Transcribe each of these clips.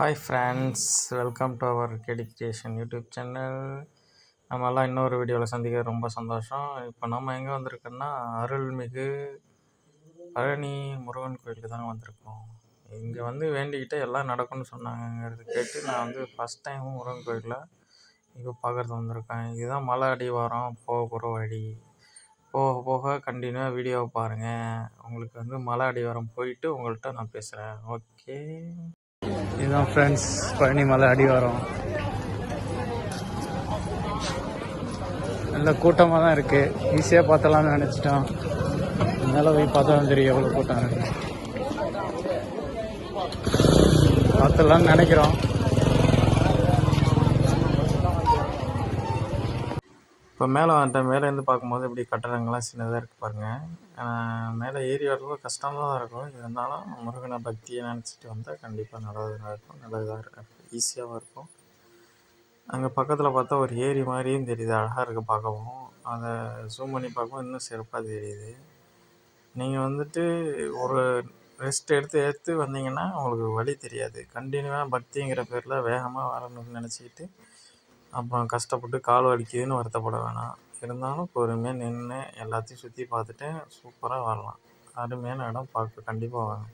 Hi friends welcome to our Kedi creation YouTube channel நம்மலாம் இன்னொரு வீடியோவில் சந்திக்க ரொம்ப சந்தோஷம். இப்போ நம்ம எங்கே வந்திருக்கோன்னா அருள்மிகு பழனி முருகன் கோயிலுக்கு தாங்க வந்திருக்கோம். இங்கே வந்து வேண்டிக்கிட்டே எல்லாம் நடக்கும்னு சொன்னாங்கங்கிறது கேட்டு நான் வந்து ஃபஸ்ட் டைமும் முருகன் கோயிலில் இப்போ பார்க்குறது வந்திருக்கேன். இதுதான் மலை அடிவாரம் போக போகிற வழி. போக போக கண்டினியூவாக வீடியோவை பாருங்கள் உங்களுக்கு வந்து மலை அடிவாரம் போயிட்டு உங்கள்கிட்ட நான் பேசுகிறேன் ஓகே இதுதான் ஃப்ரெண்ட்ஸ் பழனிமலை அடிவாரம். நல்ல கூட்டமாக தான் இருக்குது ஈஸியாக பார்த்தலாம்னு நினச்சிட்டோம். மேலே போய் பார்த்தா தான் தெரியும் எவ்வளோ கூட்டம் இருக்கு. பார்த்தலாம்னு நினைக்கிறோம். இப்போ மேலே வந்துட்டேன் மேலேருந்து பார்க்கும்போது இப்படி கட்டடங்கள்லாம் சின்னதாக இருக்குது பாருங்கள் மேலே ஏறி வரது கஷ்டமாக தான் இருக்கும். இருந்தாலும் முருகனை பக்தியை நினச்சிட்டு வந்தால் கண்டிப்பாக நல்லதாக இருக்கும் நல்லதாக இருக்கும் ஈஸியாகவும் இருக்கும். அங்கே பக்கத்தில் பார்த்தா ஒரு ஏரி மாதிரியும் தெரியுது. அழகாக இருக்குது பார்க்கவும். அதை ஜூம் பண்ணி பார்க்கவும் இன்னும் சிறப்பாக தெரியுது. நீங்கள் வந்துட்டு ஒரு ரெஸ்ட் எடுத்து எடுத்து வந்தீங்கன்னா உங்களுக்கு வழி தெரியாது. கண்டினியூவாக பக்திங்கிற பேரில் வேகமாக வரணும்னு நினச்சிக்கிட்டு அப்புறம் கஷ்டப்பட்டு கால் வலிக்குதுன்னு வருத்தப்பட வேணாம். இருந்தாலும் பொறுமையாக நின்று எல்லாத்தையும் சுற்றி பார்த்துட்டு சூப்பராக வரலாம். அருமையான இடம் பார்க்க கண்டிப்பாக வாங்க.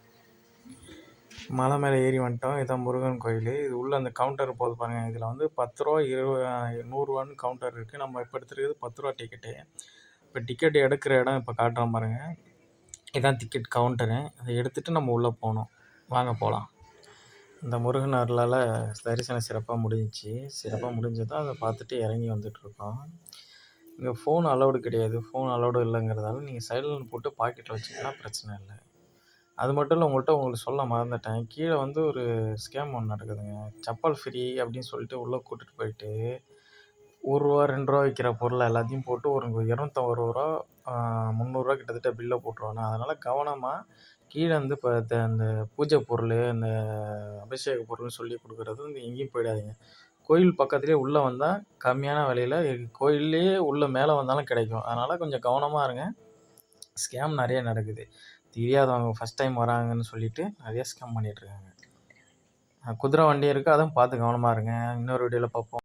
மலை மேலே ஏறி வந்துட்டோம். இதான் முருகன் கோயில். இது உள்ளே அந்த கவுண்டர் போது பாருங்கள் இதில் வந்து பத்து ரூபா இருபது நூறுரூவான்னு கவுண்டர் இருக்குது நம்ம இப்போ எடுத்துருக்கிறது பத்து ரூபா டிக்கெட்டு இப்போ டிக்கெட் எடுக்கிற இடம் இப்போ காட்டுறோம் பாருங்கள் இதான் டிக்கெட் கவுண்டரு அதை எடுத்துகிட்டு நம்ம உள்ளே போகணும். வாங்க போகலாம் இந்த முருகன் அருளால் தரிசனம் சிறப்பாக முடிஞ்சிச்சு. சிறப்பாக முடிஞ்சதும் அதை பார்த்துட்டு இறங்கி வந்துட்டுருக்கோம். இங்கே ஃபோன் அலௌடு கிடையாது. ஃபோன் அலௌடு இல்லைங்கிறதால நீங்கள் சைலண்ட் போட்டு பாக்கெட்டில் வச்சிங்கன்னா பிரச்சனை இல்லை. அது மட்டும் இல்லை உங்கள்கிட்ட உங்களுக்கு சொல்ல மறந்துட்டேன். கீழே வந்து ஒரு ஸ்கேம் ஒன்று நடக்குதுங்க. செப்பல் ஃப்ரீ அப்படின்னு சொல்லிட்டு உள்ளே கூட்டிகிட்டு போயிட்டு ஒரு ரூபா ரெண்டு ரூபா விற்கிற பொருளை எல்லாத்தையும் போட்டு ஒரு இரநூத்தம்பது ரூபா முந்நூறுரூவா கிட்டத்தட்ட பில்லை போட்டுருவாங்க. அதனால் கவனமாக கீழே வந்து இப்போ அந்த பூஜை பொருள் இந்த அபிஷேக பொருள்னு சொல்லி கொடுக்குறது வந்து எங்கேயும் போயிடாதீங்க. கோயில் பக்கத்துலேயே உள்ளே வந்தால் கம்மியான விலையில் கோயில்லையே உள்ளே மேலே வந்தாலும் கிடைக்கும். அதனால் கொஞ்சம் கவனமாக இருங்க. ஸ்கேம் நிறைய நடக்குது. தெரியாதவங்க ஃபஸ்ட் டைம் வராங்கன்னு சொல்லிட்டு நிறைய ஸ்கேம் பண்ணிகிட்ருக்காங்க குதிரை வண்டி இருக்குது அதுவும் பார்த்து கவனமாக இருங்க. இன்னொரு வீடியோவில் பார்ப்போம்.